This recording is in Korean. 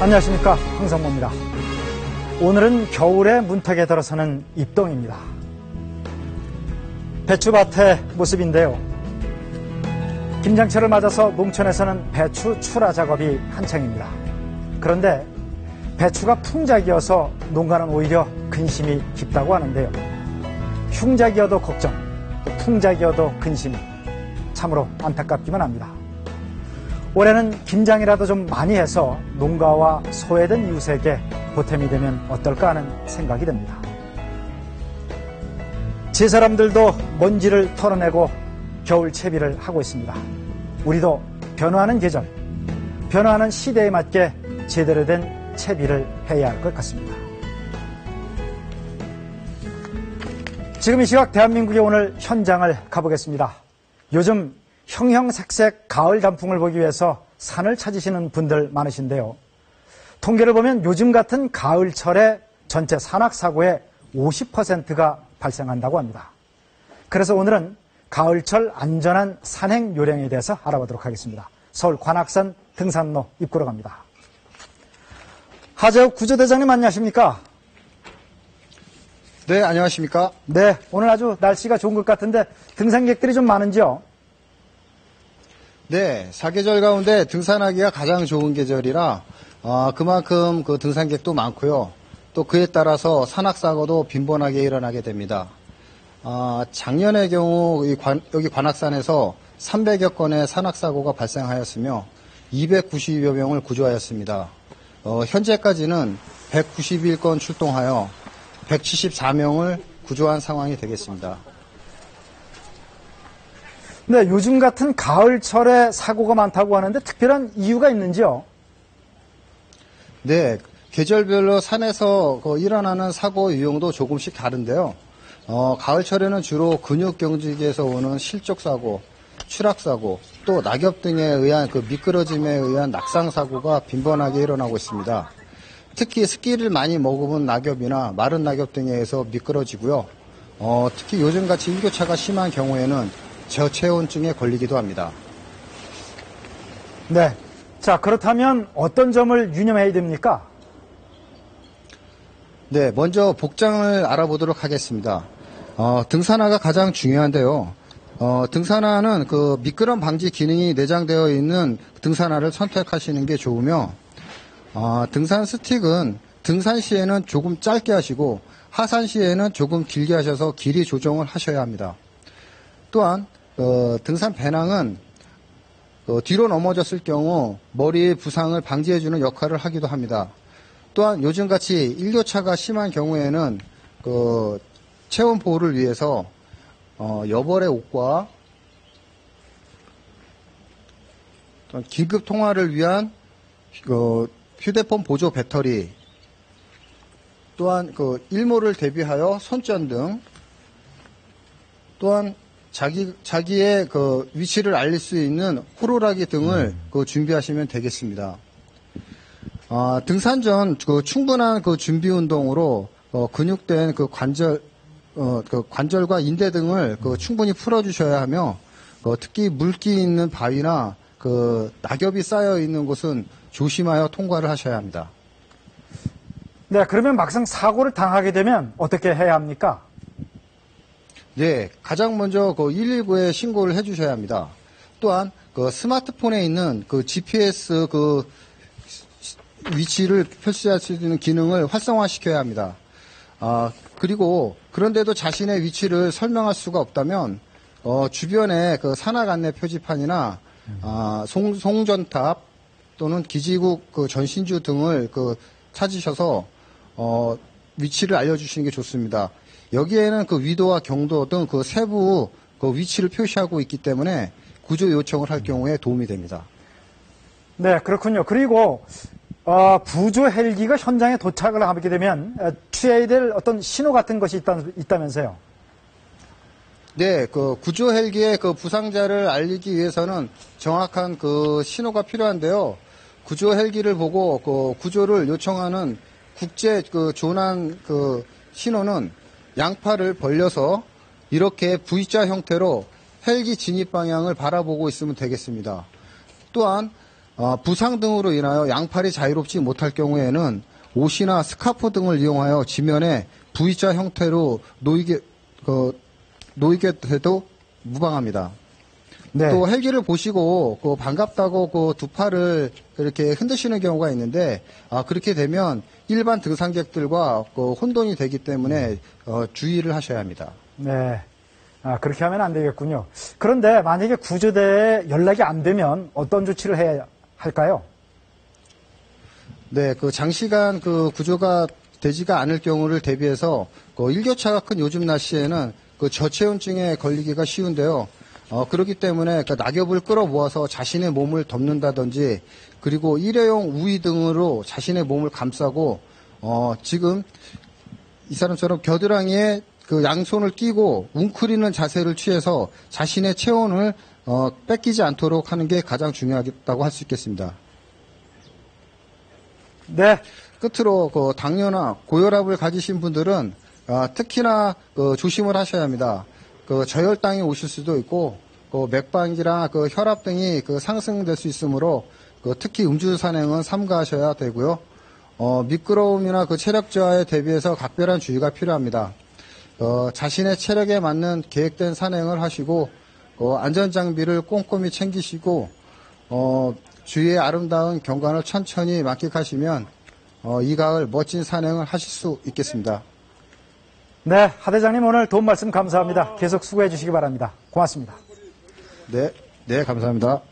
안녕하십니까 황성모입니다. 오늘은 겨울의 문턱에 들어서는 입동입니다. 배추밭의 모습인데요. 김장철을 맞아서 농촌에서는 배추 출하 작업이 한창입니다. 그런데 배추가 풍작이어서 농가는 오히려 근심이 깊다고 하는데요. 흉작이어도 걱정, 풍작이어도 근심, 참으로 안타깝기만 합니다. 올해는 김장이라도 좀 많이 해서 농가와 소외된 이웃에게 보탬이 되면 어떨까 하는 생각이 듭니다. 제 사람들도 먼지를 털어내고 겨울 채비를 하고 있습니다. 우리도 변화하는 계절, 변화하는 시대에 맞게 제대로 된 채비를 해야 할 것 같습니다. 지금 이 시각 대한민국의 오늘 현장을 가보겠습니다. 요즘 형형색색 가을 단풍을 보기 위해서 산을 찾으시는 분들 많으신데요. 통계를 보면 요즘 같은 가을철에 전체 산악사고의 50%가 발생한다고 합니다. 그래서 오늘은 가을철 안전한 산행 요령에 대해서 알아보도록 하겠습니다. 서울 관악산 등산로 입구로 갑니다. 하재욱 구조대장님 안녕하십니까? 네, 안녕하십니까? 네, 오늘 아주 날씨가 좋은 것 같은데 등산객들이 좀 많은지요? 네, 사계절 가운데 등산하기가 가장 좋은 계절이라 어, 그만큼 그 등산객도 많고요. 또 그에 따라서 산악사고도 빈번하게 일어나게 됩니다. 어, 작년의 경우 관, 여기 관악산에서 300여 건의 산악사고가 발생하였으며 290여 명을 구조하였습니다. 어, 현재까지는 191건 출동하여 174명을 구조한 상황이 되겠습니다. 네, 요즘 같은 가을철에 사고가 많다고 하는데 특별한 이유가 있는지요? 네, 계절별로 산에서 그 일어나는 사고 유형도 조금씩 다른데요. 어, 가을철에는 주로 근육 경직에서 오는 실족 사고, 추락 사고, 또 낙엽 등에 의한 그 미끄러짐에 의한 낙상 사고가 빈번하게 일어나고 있습니다. 특히 스키를 많이 머금은 낙엽이나 마른 낙엽 등에 의해서 미끄러지고요. 어, 특히 요즘같이 일교차가 심한 경우에는 저체온증에 걸리기도 합니다. 네. 자, 그렇다면 어떤 점을 유념해야 됩니까? 네, 먼저 복장을 알아보도록 하겠습니다. 어, 등산화가 가장 중요한데요. 어, 등산화는 그 미끄럼 방지 기능이 내장되어 있는 등산화를 선택하시는 게 좋으며, 어, 등산 스틱은 등산 시에는 조금 짧게 하시고, 하산 시에는 조금 길게 하셔서 길이 조정을 하셔야 합니다. 또한 어, 등산 배낭은 어, 뒤로 넘어졌을 경우 머리의 부상을 방지해주는 역할을 하기도 합니다. 또한 요즘같이 일교차가 심한 경우에는 그 체온 보호를 위해서 어, 여벌의 옷과 긴급 통화를 위한 그 휴대폰 보조 배터리 또한 그 일몰을 대비하여 손전 등 또한 자기 자기의 그 위치를 알릴 수 있는 호루라기 등을 음. 그 준비하시면 되겠습니다. 어, 등산 전 그 충분한 그 준비 운동으로 어, 근육된 그 관절 어, 그 관절과 인대 등을 그 충분히 풀어주셔야 하며 어, 특히 물기 있는 바위나 그 낙엽이 쌓여 있는 곳은 조심하여 통과를 하셔야 합니다. 네, 그러면 막상 사고를 당하게 되면 어떻게 해야 합니까? 네, 가장 먼저 그 119에 신고를 해주셔야 합니다. 또한 그 스마트폰에 있는 그 GPS 그 위치를 표시할 수 있는 기능을 활성화시켜야 합니다. 아, 그리고 그런데도 자신의 위치를 설명할 수가 없다면 어, 주변에 그 산악 안내 표지판이나 아, 송, 송전탑 또는 기지국 그 전신주 등을 그 찾으셔서 어, 위치를 알려주시는 게 좋습니다. 여기에는 그 위도와 경도 등 그 세부 그 위치를 표시하고 있기 때문에 구조 요청을 할 경우에 도움이 됩니다. 네, 그렇군요. 그리고 어, 부조 헬기가 현장에 도착을 하게 되면 어, 취해야 될 어떤 신호 같은 것이 있다, 있다면서요? 네, 그 구조 헬기의 그 부상자를 알리기 위해서는 정확한 그 신호가 필요한데요. 구조 헬기를 보고 그 구조를 요청하는 국제 그 조난 그 신호는 양팔을 벌려서 이렇게 V자 형태로 헬기 진입 방향을 바라보고 있으면 되겠습니다. 또한 어, 부상 등으로 인하여 양팔이 자유롭지 못할 경우에는 옷이나 스카프 등을 이용하여 지면에 V자 형태로 놓이게 그, 놓이게 돼도 무방합니다. 네. 또 헬기를 보시고 그 반갑다고 그 두 팔을 이렇게 흔드시는 경우가 있는데 아 그렇게 되면 일반 등산객들과 그 혼돈이 되기 때문에 어, 주의를 하셔야 합니다. 네. 아, 그렇게 하면 안 되겠군요. 그런데 만약에 구조대에 연락이 안 되면 어떤 조치를 해야 할까요? 네, 그 장시간 그 구조가 되지가 않을 경우를 대비해서 그 일교차가 큰 요즘 날씨에는 그 저체온증에 걸리기가 쉬운데요. 어, 그렇기 때문에 그 낙엽을 끌어모아서 자신의 몸을 덮는다든지 그리고 일회용 우위 등으로 자신의 몸을 감싸고 어, 지금 이 사람처럼 겨드랑이에 그 양손을 끼고 웅크리는 자세를 취해서 자신의 체온을 어, 뺏기지 않도록 하는 게 가장 중요하다고 할 수 있겠습니다. 네. 끝으로 그 당뇨나 고혈압을 가지신 분들은 아, 특히나 그 조심을 하셔야 합니다. 그 저혈당이 오실 수도 있고 그 맥박이나 그 혈압 등이 그 상승될 수 있으므로 그 특히 음주 산행은 삼가하셔야 되고요. 어, 미끄러움이나 그 체력 저하에 대비해서 각별한 주의가 필요합니다. 어, 자신의 체력에 맞는 계획된 산행을 하시고 어, 안전 장비를 꼼꼼히 챙기시고 어, 주위의 아름다운 경관을 천천히 만끽하시면 어, 이 가을 멋진 산행을 하실 수 있겠습니다. 네. 하 대장님 오늘 도움 말씀 감사합니다. 계속 수고해 주시기 바랍니다. 고맙습니다. 네, 네 감사합니다.